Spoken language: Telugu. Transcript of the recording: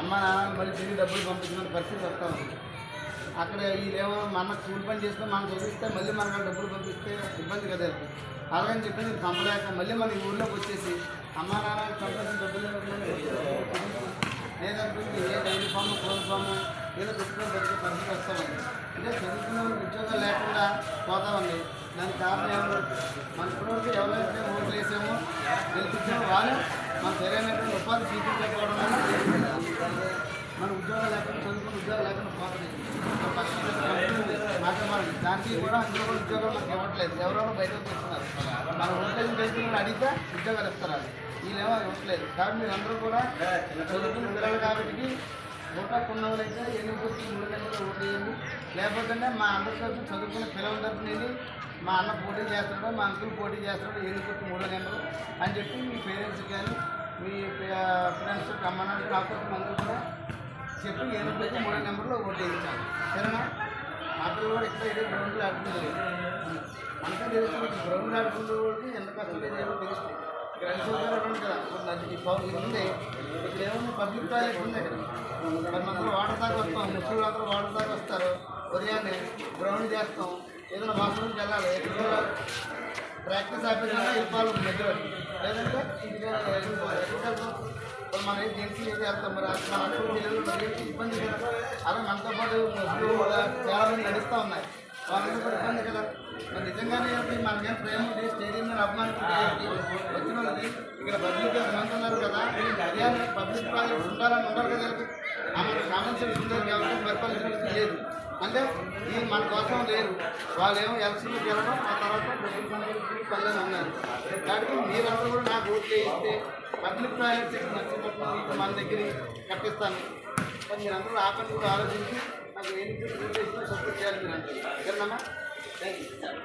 అమ్మ నాన్న మళ్ళీ తిరిగి డబ్బులు పంపించిన పరిస్థితి వస్తా ఉంది. అక్కడ వీళ్ళేమో మన కూలి పని చేస్తే మనం చదివిస్తే మళ్ళీ మనకు డబ్బులు పంపిస్తే ఇబ్బంది కదా. అలాగని చెప్పి నేను పంపలేక మళ్ళీ మన ఊళ్ళోకి వచ్చేసి అమ్మ నాన్న పంపించిన డబ్బులు లేదనుకుంటే ఏ డైరీ ఫామ్ కోల్ ఫామ్ ఏదో పెట్టుకుని బతికే పరిస్థితి వస్తామండి అంటే చదువుకున్న ఉద్యోగం లేకుండా పోతామండి దానికి కారణం ఏమో మన ఇప్పటివరకు ఎవరైతే కానీ మన సరైనటువంటి ఉపాధి చూపించకపోవడం వల్ల మన ఉద్యోగాలు లేకుండా చదువుకున్న ఉద్యోగాలు లేకుండా పోతున్నాయి మాట్లాడాలి దానికి కూడా అందులో కూడా ఉద్యోగాలు మనకు ఇవ్వట్లేదు ఎవరెవరో బయటకు తెస్తున్నారు మన ఓట్లేసి చేసుకున్న అడిగితే ఉద్యోగాలు ఇస్తారు వీళ్ళేమో ఇవ్వట్లేదు. కాబట్టి మీరు అందరూ కూడా చదువుకున్న పిల్లలు కాబట్టి ఓటాకు ఉన్న వాళ్ళైతే ఎన్ని వచ్చి మూడు నెలలు ఓటు వేయండి. లేకపోతే మా అందరి తరఫున చదువుకున్న పిల్లల తరఫున వెళ్ళి మా అన్న పోటీ చేస్తున్నాడు మా అంకుల్ పోటీ చేస్తున్నాడు ఎన్ని కొట్టి మూడో నెంబరు అని చెప్పి మీ పేరెంట్స్ కానీ మీ ఫ్రెండ్స్ అమ్మనాడు కాకపోతే అందరూ కూడా చెప్పి ఎనిమిది వచ్చి మూడో నెంబర్లో ఓటు వేయించాను సరేనా? మా పిల్లలు కూడా ఇక్కడ ఏదో గ్రౌండ్లో ఆడుకుంటారు మనకే తెలుస్తుంది గ్రౌండ్ ఆడుకునే వాళ్ళకి ఎంత కష్టం ఏదో తెలుస్తుంది ఇక్కడ అన్ని సౌకర్యాలు ఉన్నాయి కదా ఈ పౌ- ఉంది. ఇక్కడ ఏముంది? పబ్లిక్ టాయిలెట్ ఉంది ఇక్కడ. మరి మనం వాటర్ దాకా వస్తాం ముసలి అందరూ వాటర్ దాకా వస్తారు ఉదయాన్నే గ్రౌండ్ చేస్తాం. ఏదైనా వాష్రూమ్కి వెళ్ళాలి ఎక్కడ ప్రాక్టీస్ ఆఫీసర్ ఇవ్వాలి దగ్గర లేదంటే ఇప్పుడు మనం ఏం తెలిసి ఏం చేస్తాం మరి? అక్కడ మన పిల్లలు మరి ఇబ్బంది కదా? అలా మనతో పాటు ముసలి చాలా మంది నడుస్తూ ఉన్నాయి. వాళ్ళకి కూడా ఇబ్బంది కదా? మరి నిజంగానే మనకేం ప్రేమ ఉంది? స్టేడియం మీద అభిమానించి వచ్చిన వాళ్ళకి ఇక్కడ పబ్లిక్ అంటున్నారు కదా అదే పబ్లిక్ ప్రాజెక్ట్స్ ఉండాలని ఉండరు కదా వీళ్ళకి. ఆమె కామన్ సెన్స్ ఉండదు పరిపాలించడానికి లేదు. అంటే ఈ మన కోసం లేరు. వాళ్ళు ఏమో ఎలక్షన్కి వెళ్ళడం ఆ తర్వాత డబ్బులు పనులు పనులు ఉన్నారు కాబట్టి మీరందరూ కూడా నాకు ఓట్లు వేయిస్తే పబ్లిక్ చెప్పి నచ్చినప్పుడు మీకు మన దగ్గర కట్టిస్తాను. మరి మీరందరూ ఆ పని కూడా ఆలోచించి నాకు ఏంటి సపోర్ట్ చేయాలి మీరు అంటే సరేనమ్మా? Thank you